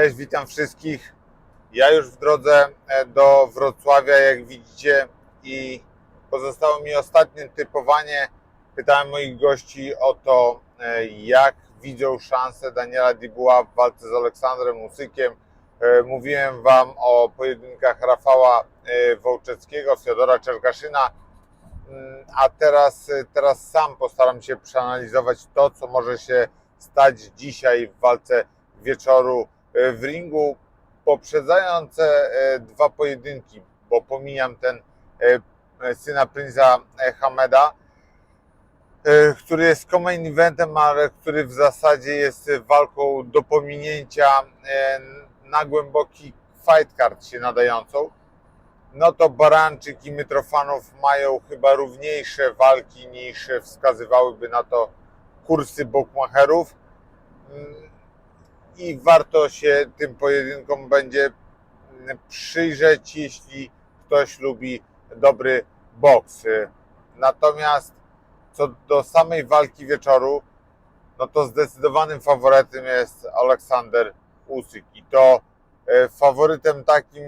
Cześć, witam wszystkich. Ja już w drodze e, do Wrocławia, jak widzicie, i pozostało mi ostatnie typowanie. Pytałem moich gości o to, e, jak widzą szansę Daniela Dibuła w walce z Aleksandrem Usykiem. E, Mówiłem Wam o pojedynkach Rafała Wołczeckiego, Fiodora Czerkaszyna, Mm, a teraz, teraz sam postaram się przeanalizować to, co może się stać dzisiaj w walce wieczoru w ringu, poprzedzające e, dwa pojedynki, bo pomijam ten e, syna Prince'a Hameda, e, który jest co-main eventem, ale który w zasadzie jest walką do pominięcia e, na głęboki fight card się nadającą no to Baranczyk i Mitrofanów mają chyba równiejsze walki niż wskazywałyby na to kursy bookmacherów. I warto się tym pojedynkom będzie przyjrzeć, jeśli ktoś lubi dobry boks. Natomiast co do samej walki wieczoru, no to zdecydowanym faworytem jest Aleksander Usyk i to e, faworytem takim,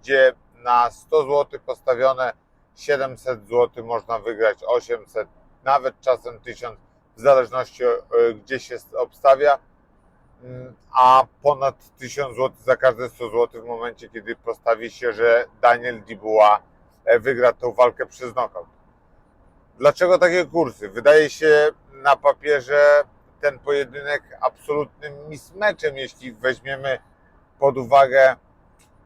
gdzie na 100 zł postawione 700 zł można wygrać 800, nawet czasem 1000, w zależności e, gdzie się obstawia, a ponad 1000 zł za każde 100 zł w momencie, kiedy postawi się, że Daniel Dibuła e, wygra tą walkę przez knockout. Dlaczego takie kursy? Wydaje się na papierze ten pojedynek absolutnym mismeczem, jeśli weźmiemy pod uwagę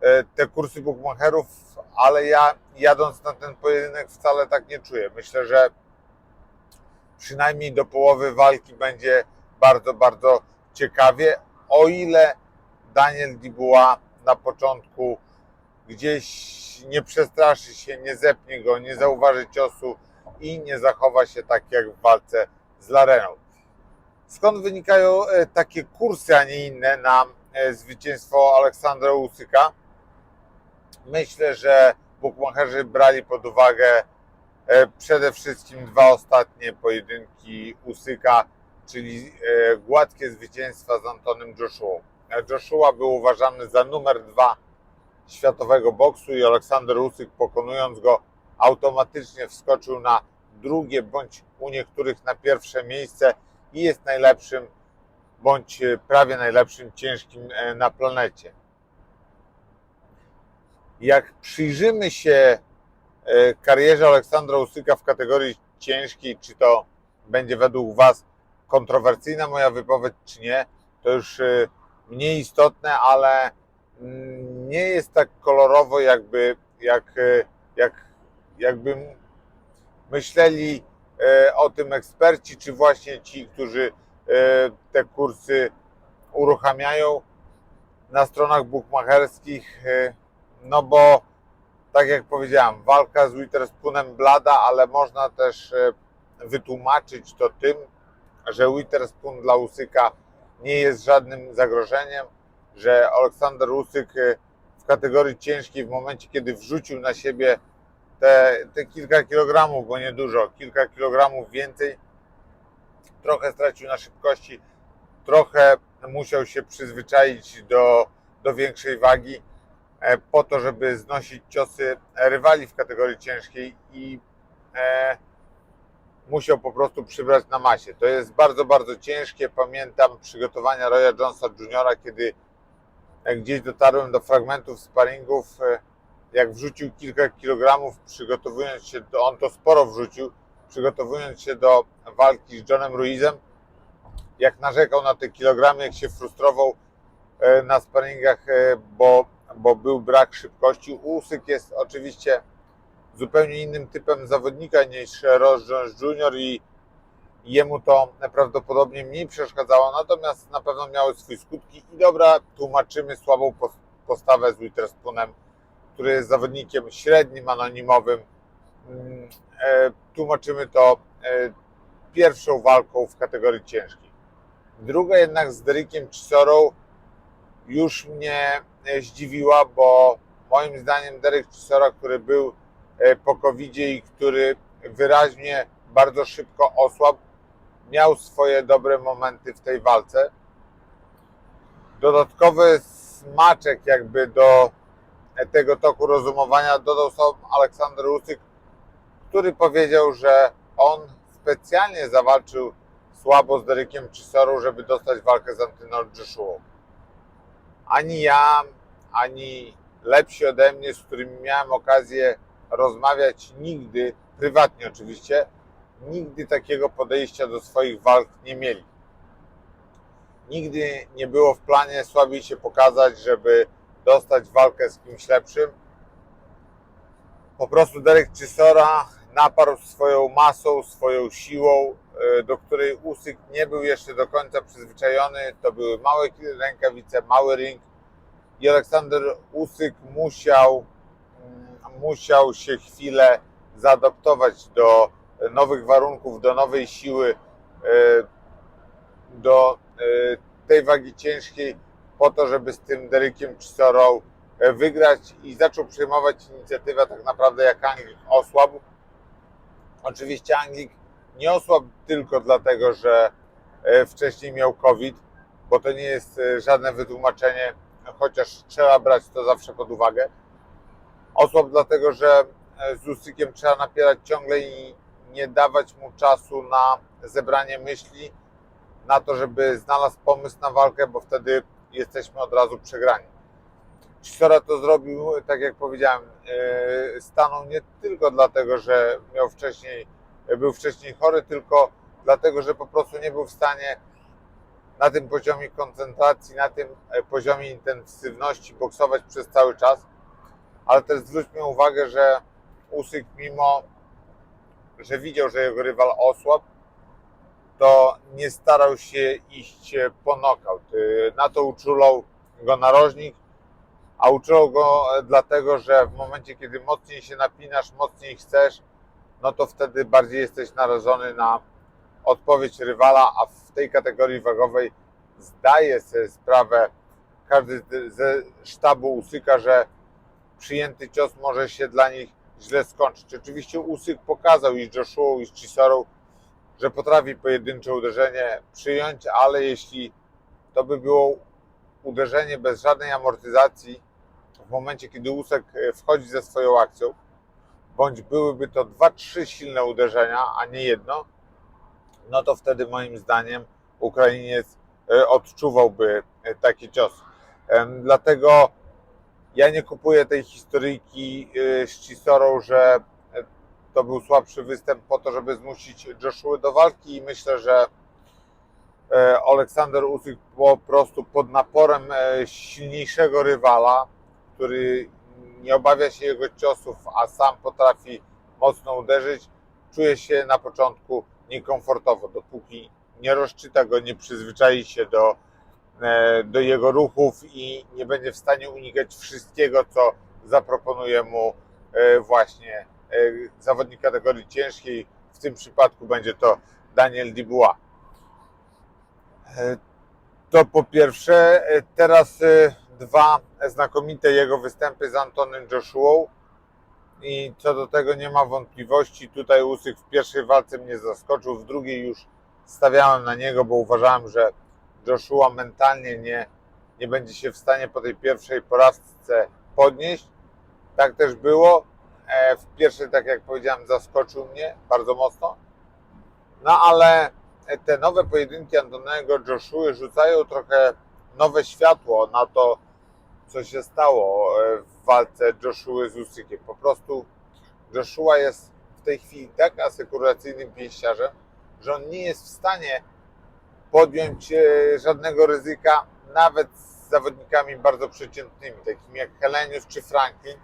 e, te kursy bookmacherów, ale ja jadąc na ten pojedynek wcale tak nie czuję. Myślę, że przynajmniej do połowy walki będzie bardzo, bardzo ciekawie, o ile Daniel Dibuła na początku gdzieś nie przestraszy się, nie zepnie go, nie zauważy ciosu i nie zachowa się tak jak w walce z Lareną. Skąd wynikają e, takie kursy, a nie inne na e, zwycięstwo Aleksandra Usyka? Myślę, że bukmacherzy brali pod uwagę e, przede wszystkim dwa ostatnie pojedynki Usyka, czyli e, gładkie zwycięstwa z Antonym Joshua. Joshua był uważany za numer dwa światowego boksu i Aleksander Usyk pokonując go automatycznie wskoczył na drugie bądź u niektórych na pierwsze miejsce i jest najlepszym bądź prawie najlepszym ciężkim e, na planecie. Jak przyjrzymy się e, karierze Aleksandra Usyka w kategorii ciężkiej, czy to będzie według Was kontrowersyjna moja wypowiedź, czy nie, to już e, mniej istotne, ale mm, nie jest tak kolorowo, jakby, jak, e, jak, jakby myśleli e, o tym eksperci, czy właśnie ci, którzy te kursy uruchamiają na stronach bukmacherskich, no bo tak jak powiedziałem, walka z Witherspoonem blada, ale można też wytłumaczyć to tym, że Witherspoon dla Usyka nie jest żadnym zagrożeniem, że Aleksander Usyk e, w kategorii ciężkiej w momencie, kiedy wrzucił na siebie te, te kilka kilogramów, bo nie dużo, kilka kilogramów więcej, trochę stracił na szybkości, trochę musiał się przyzwyczaić do, do większej wagi e, po to, żeby znosić ciosy rywali w kategorii ciężkiej i e, musiał po prostu przybrać na masie. To jest bardzo, bardzo ciężkie. Pamiętam przygotowania Roya Jonesa Jr., kiedy gdzieś dotarłem do fragmentów sparingów, e, jak wrzucił kilka kilogramów, przygotowując się, do, on to sporo wrzucił, przygotowując się do walki z Johnem Ruizem, jak narzekał na te kilogramy, jak się frustrował e, na sparingach, e, bo, bo był brak szybkości. Usyk jest oczywiście zupełnie innym typem zawodnika niż Ross Jones Jr. i jemu to prawdopodobnie mniej przeszkadzało, natomiast na pewno miały swój skutki i dobra, tłumaczymy słabą pos- postawę z Witherspoonem, który jest zawodnikiem średnim, anonimowym. Mm, e, Tłumaczymy to e, pierwszą walką w kategorii ciężkiej. Druga jednak z Derekiem Chisorą już mnie e, zdziwiła, bo moim zdaniem Derek Chisora, który był po covid i który wyraźnie bardzo szybko osłabł, miał swoje dobre momenty w tej walce. Dodatkowy smaczek jakby do tego toku rozumowania dodał sam Aleksander Usyk, który powiedział, że on specjalnie zawalczył słabo z Derekiem Chisorą, żeby dostać walkę z Antoną Joshua. Ani ja, ani lepsi ode mnie, z którymi miałem okazję rozmawiać nigdy, prywatnie oczywiście, nigdy takiego podejścia do swoich walk nie mieli. Nigdy nie było w planie słabiej się pokazać, żeby dostać walkę z kimś lepszym. Po prostu Derek Chisora naparł swoją masą, swoją siłą, y, do której Usyk nie był jeszcze do końca przyzwyczajony. To były małe rękawice, mały ring i Aleksander Usyk musiał, musiał się chwilę zaadaptować do nowych warunków, do nowej siły, y, do y, tej wagi ciężkiej, po to, żeby z tym Derekiem Chisorą e, wygrać i zaczął przejmować inicjatywę tak naprawdę jak Anglik osłabł. Oczywiście Anglik nie osłabł tylko dlatego, że e, wcześniej miał COVID, bo to nie jest e, żadne wytłumaczenie, chociaż trzeba brać to zawsze pod uwagę. Osłabł dlatego, że z Usykiem trzeba napierać ciągle i nie dawać mu czasu na zebranie myśli, na to, żeby znalazł pomysł na walkę, bo wtedy jesteśmy od razu przegrani. Chisora to zrobił, tak jak powiedziałem, e, stanął nie tylko dlatego, że miał wcześniej, był wcześniej chory, tylko dlatego, że po prostu nie był w stanie na tym poziomie koncentracji, na tym e, poziomie intensywności boksować przez cały czas. Ale też zwróćmy uwagę, że Usyk mimo, że widział, że jego rywal osłabł, to nie starał się iść po knockout. Na to uczulał go narożnik, a uczulał go dlatego, że w momencie, kiedy mocniej się napinasz, mocniej chcesz, no to wtedy bardziej jesteś narażony na odpowiedź rywala, a w tej kategorii wagowej zdaje sobie sprawę każdy ze sztabu Usyka, że przyjęty cios może się dla nich źle skończyć. Oczywiście Usyk pokazał i Joshua, i z Chisorą, że potrafi pojedyncze uderzenie przyjąć, ale jeśli to by było uderzenie bez żadnej amortyzacji, w momencie kiedy Usek e, wchodzi ze swoją akcją, bądź byłyby to dwa, trzy silne uderzenia, a nie jedno, no to wtedy moim zdaniem Ukrainiec e, odczuwałby e, taki cios. Dlatego ja nie kupuję tej historyjki z Cisorą, że to był słabszy występ po to, żeby zmusić Joshua do walki i myślę, że e, Aleksander Usyk po prostu pod naporem e, silniejszego rywala, który nie obawia się jego ciosów, a sam potrafi mocno uderzyć, czuje się na początku niekomfortowo, dopóki nie rozczyta go, nie przyzwyczai się do, e, do jego ruchów i nie będzie w stanie unikać wszystkiego, co zaproponuje mu właśnie E, zawodnik kategorii ciężkiej, w tym przypadku będzie to Daniel Dubois. E, to po pierwsze, e, teraz dwa znakomite jego występy z Antonem Joshua i co do tego nie ma wątpliwości. Tutaj Usyk w pierwszej walce mnie zaskoczył, w drugiej już stawiałem na niego, bo uważałem, że Joshua mentalnie nie, nie będzie się w stanie po tej pierwszej porażce podnieść. Tak też było. E, w pierwszej, tak jak powiedziałem, zaskoczył mnie bardzo mocno. No ale te nowe pojedynki Antonego Joshua rzucają trochę nowe światło na to, co się stało e, w walce Joshua z Usykiem. Po prostu Joshua jest w tej chwili tak asekuracyjnym pięściarzem, że on nie jest w stanie podjąć e, żadnego ryzyka, nawet z zawodnikami bardzo przeciętnymi, takimi jak Helenius czy Franklin,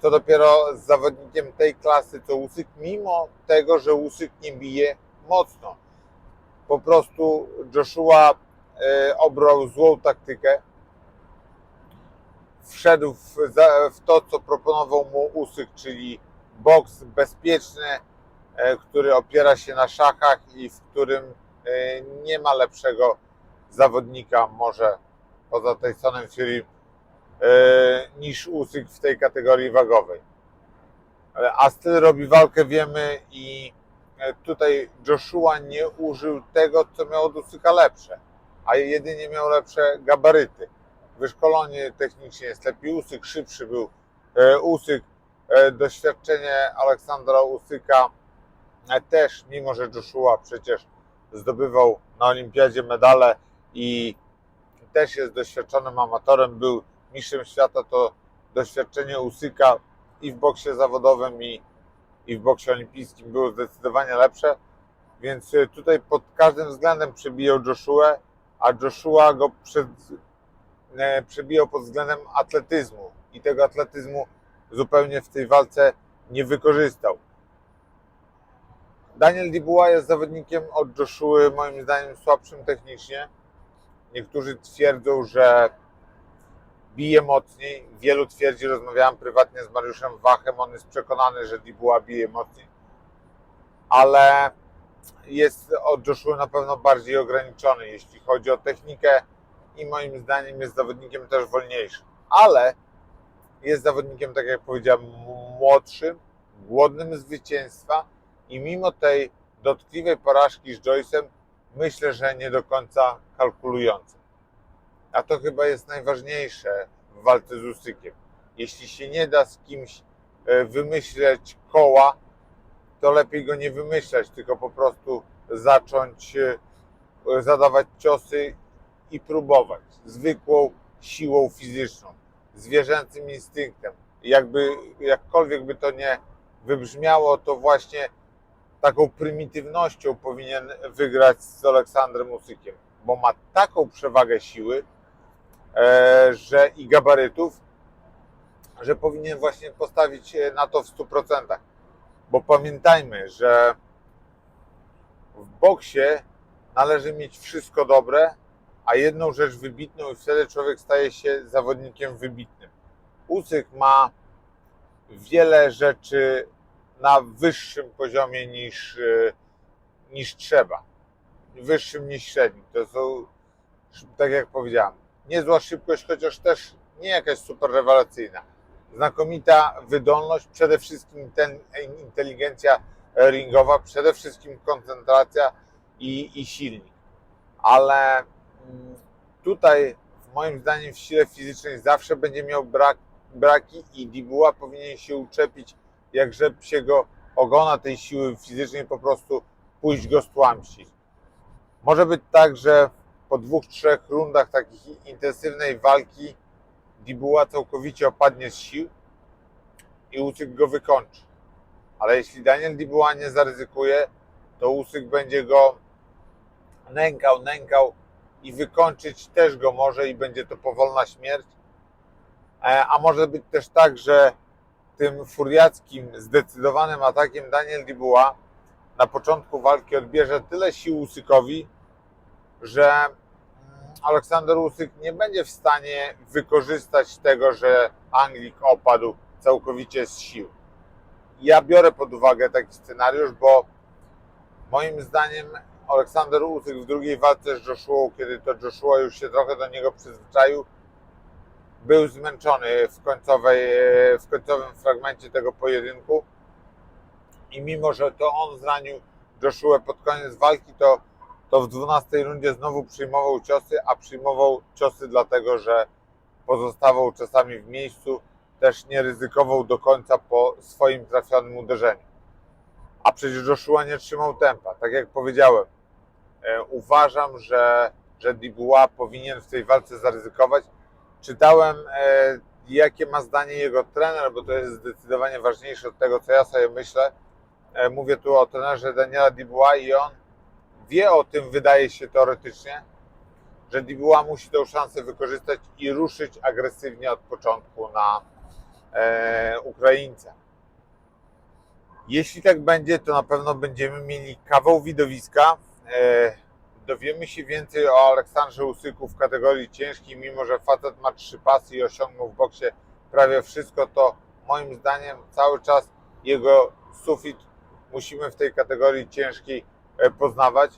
to dopiero z zawodnikiem tej klasy co Usyk, mimo tego, że Usyk nie bije mocno. Po prostu Joshua e, obrał złą taktykę. Wszedł w, to, co proponował mu Usyk, czyli boks bezpieczny, e, który opiera się na szachach i w którym nie ma lepszego zawodnika, może poza Tysonem Fury, E, niż Usyk w tej kategorii wagowej. A styl robi walkę, wiemy i e, tutaj Joshua nie użył tego, co miał od Usyka lepsze. a jedynie miał lepsze gabaryty. Wyszkolony technicznie jest lepiej Usyk, szybszy był e, Usyk. E, doświadczenie Aleksandra Usyka e, też, mimo że Joshua przecież zdobywał na olimpiadzie medale i też jest doświadczonym amatorem, był mistrzem świata, to doświadczenie Usyka i w boksie zawodowym, i, i w boksie olimpijskim było zdecydowanie lepsze. Więc y, tutaj pod każdym względem przebijał Joshua, a Joshua go przed, e, przebijał pod względem atletyzmu i tego atletyzmu zupełnie w tej walce nie wykorzystał. Daniel Dubois jest zawodnikiem od Joshua moim zdaniem słabszym technicznie. Niektórzy twierdzą, że bije mocniej. Wielu twierdzi, rozmawiałem prywatnie z Mariuszem Wachem, on jest przekonany, że Dubois bije mocniej. Ale jest od Joshua na pewno bardziej ograniczony, jeśli chodzi o technikę i moim zdaniem jest zawodnikiem też wolniejszym. Ale jest zawodnikiem, tak jak powiedziałem, młodszym, głodnym zwycięstwa i mimo tej dotkliwej porażki z Joyce'em myślę, że nie do końca kalkulującym. A to chyba jest najważniejsze w walce z Usykiem. Jeśli się nie da z kimś e, wymyśleć koła, to lepiej go nie wymyślać, tylko po prostu zacząć e, zadawać ciosy i próbować zwykłą siłą fizyczną, zwierzęcym instynktem. Jakby, jakkolwiek by to nie wybrzmiało, to właśnie taką prymitywnością powinien wygrać z Aleksandrem Usykiem, bo ma taką przewagę siły e, że i gabarytów, że powinien właśnie postawić na to w 100%. Bo pamiętajmy, że w boksie należy mieć wszystko dobre, a jedną rzecz wybitną i wtedy człowiek staje się zawodnikiem wybitnym. Usyk ma wiele rzeczy na wyższym poziomie niż, e, niż trzeba. Wyższym niż średnim. To są, tak jak powiedziałem, niezła szybkość, chociaż też nie jakaś super rewelacyjna. Znakomita wydolność, przede wszystkim ten, inteligencja ringowa, przede wszystkim koncentracja i, i silnik. Ale mm, tutaj, moim zdaniem, w sile fizycznej zawsze będzie miał brak, braki i Dibuła powinien się uczepić jak rzep się go ogona tej siły fizycznej, po prostu pójść go stłamsić. Może być tak, że po dwóch, trzech rundach takich intensywnej walki Dibuła całkowicie opadnie z sił i Usyk go wykończy. Ale jeśli Daniel Dibuła nie zaryzykuje, to Usyk będzie go nękał, nękał i wykończyć też go może i będzie to powolna śmierć. E, a może być też tak, że tym furiackim, zdecydowanym atakiem Daniel Dubois na początku walki odbierze tyle sił Usykowi, że mm, Aleksander Usyk nie będzie w stanie wykorzystać tego, że Anglik opadł całkowicie z sił. Ja biorę pod uwagę taki scenariusz, bo moim zdaniem Aleksander Usyk w drugiej walce z Joshua, kiedy to Joshua już się trochę do niego przyzwyczaił, był zmęczony w, końcowej, w końcowym fragmencie tego pojedynku i mimo, że to on zranił Joshua pod koniec walki, to, to w 12 rundzie znowu przyjmował ciosy, a przyjmował ciosy dlatego, że pozostawał czasami w miejscu, też nie ryzykował do końca po swoim trafionym uderzeniu. A przecież Joshua nie trzymał tempa. Tak jak powiedziałem, e, uważam, że, że Dubois powinien w tej walce zaryzykować, Czytałem, e, jakie ma zdanie jego trener, bo to jest zdecydowanie ważniejsze od tego, co ja sobie myślę. E, mówię tu o trenerze Daniela Dubois i on wie o tym, wydaje się teoretycznie, że Dubois musi tę szansę wykorzystać i ruszyć agresywnie od początku na e, Ukraińca. Jeśli tak będzie, to na pewno będziemy mieli kawał widowiska. E, dowiemy się więcej o Aleksandrze Usyku w kategorii ciężkiej, mimo że facet ma trzy pasy i osiągnął w boksie prawie wszystko, to moim zdaniem cały czas jego sufit musimy w tej kategorii ciężkiej e, poznawać.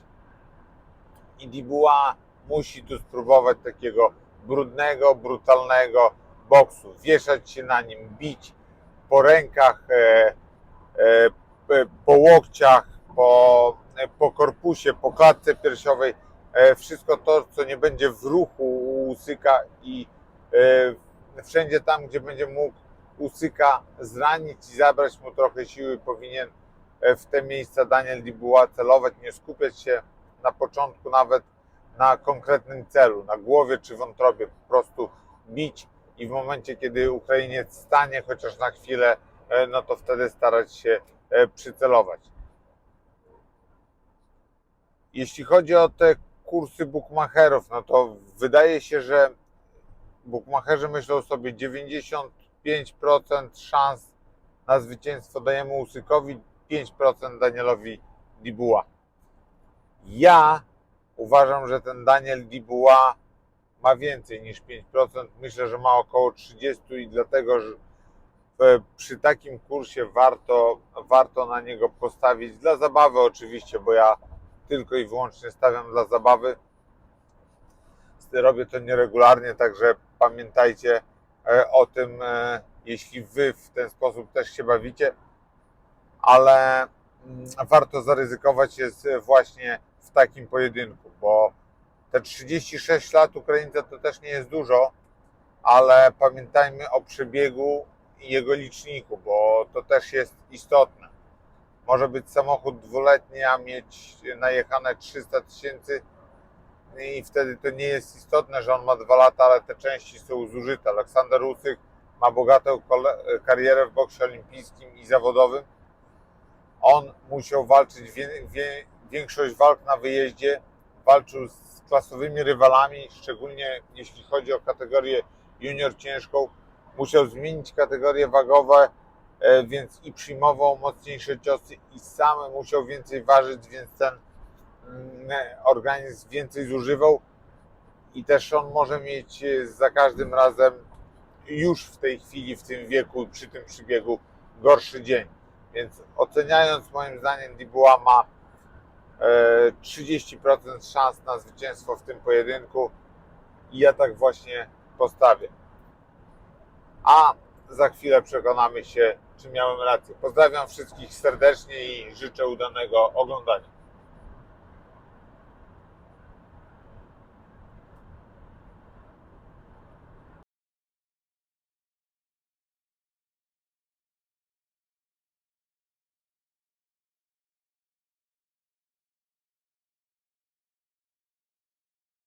I Dibuła musi tu spróbować takiego brudnego, brutalnego boksu, wieszać się na nim, bić po rękach, e, e, po łokciach, po po korpusie, po klatce piersiowej, e, wszystko to, co nie będzie w ruchu u Usyka i e, wszędzie tam, gdzie będzie mógł Usyka zranić i zabrać mu trochę siły, powinien e, w te miejsca Daniel Dibuła celować, nie skupiać się na początku nawet na konkretnym celu, na głowie czy wątrobie, po prostu bić i w momencie, kiedy Ukrainiec stanie chociaż na chwilę, e, no to wtedy starać się e, przycelować. Jeśli chodzi o te kursy bookmacherów, no to wydaje się, że bookmacherzy myślą sobie 95% szans na zwycięstwo dajemy Usykowi, 5% Danielowi Dibuła. Ja uważam, że ten Daniel Dibuła ma więcej niż 5%. Myślę, że ma około 30 i dlatego, że e, przy takim kursie warto, warto na niego postawić dla zabawy oczywiście, bo ja tylko i wyłącznie stawiam dla zabawy. Robię to nieregularnie, także pamiętajcie e, o tym, e, jeśli wy w ten sposób też się bawicie, ale mm, warto zaryzykować jest właśnie w takim pojedynku, bo te 36 lat Ukraińca to też nie jest dużo, ale pamiętajmy o przebiegu i jego liczniku, bo to też jest istotne. Może być samochód dwuletni, a mieć najechane 300 tysięcy i wtedy to nie jest istotne, że on ma dwa lata, ale te części są zużyte. Aleksander Usyk ma bogatą karierę w boksie olimpijskim i zawodowym. On musiał walczyć większość walk na wyjeździe, walczył z klasowymi rywalami, szczególnie jeśli chodzi o kategorię junior ciężką. Musiał zmienić kategorie wagowe, więc i przyjmował mocniejsze ciosy i sam musiał więcej ważyć, więc ten mm, organizm więcej zużywał i też on może mieć e, za każdym razem już w tej chwili, w tym wieku, przy tym przybiegu gorszy dzień. Więc oceniając moim zdaniem Dibuła ma e, 30% szans na zwycięstwo w tym pojedynku i ja tak właśnie postawię. A za chwilę przekonamy się, czy miałem rację. Pozdrawiam wszystkich serdecznie i życzę udanego oglądania.